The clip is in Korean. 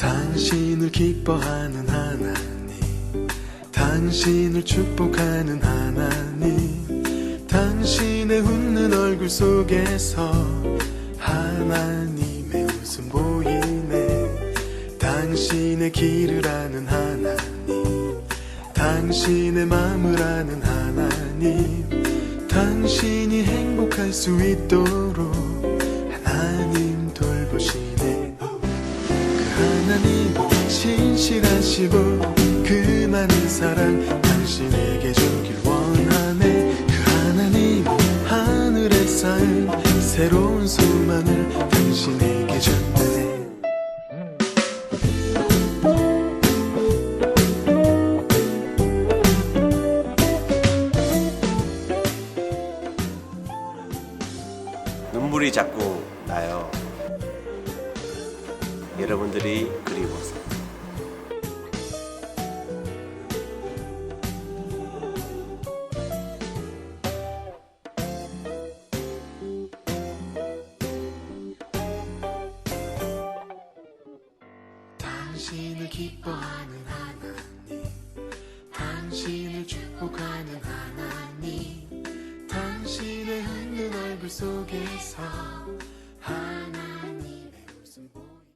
당신을 기뻐하는 하나님 당신을 축복하는 하나님 당신의 웃는 얼굴 속에서 하나님의 웃음 보이네. 당신의 길을 아는 하나님 당신의 마음을 아는 하나님 당신이 행복할 수 있도록 하나님 신실하시고 그 많은 사랑 당신에게 주길 원하네 그 하나님 하늘에 쌓은 새로운 소망을 당신에게 줬네 눈물이 자꾸 나요. 여러분들이 그리워서. 당신을 기뻐하는 하나님 당신을 축복하는 하나님 당신의 웃는 얼굴 속에서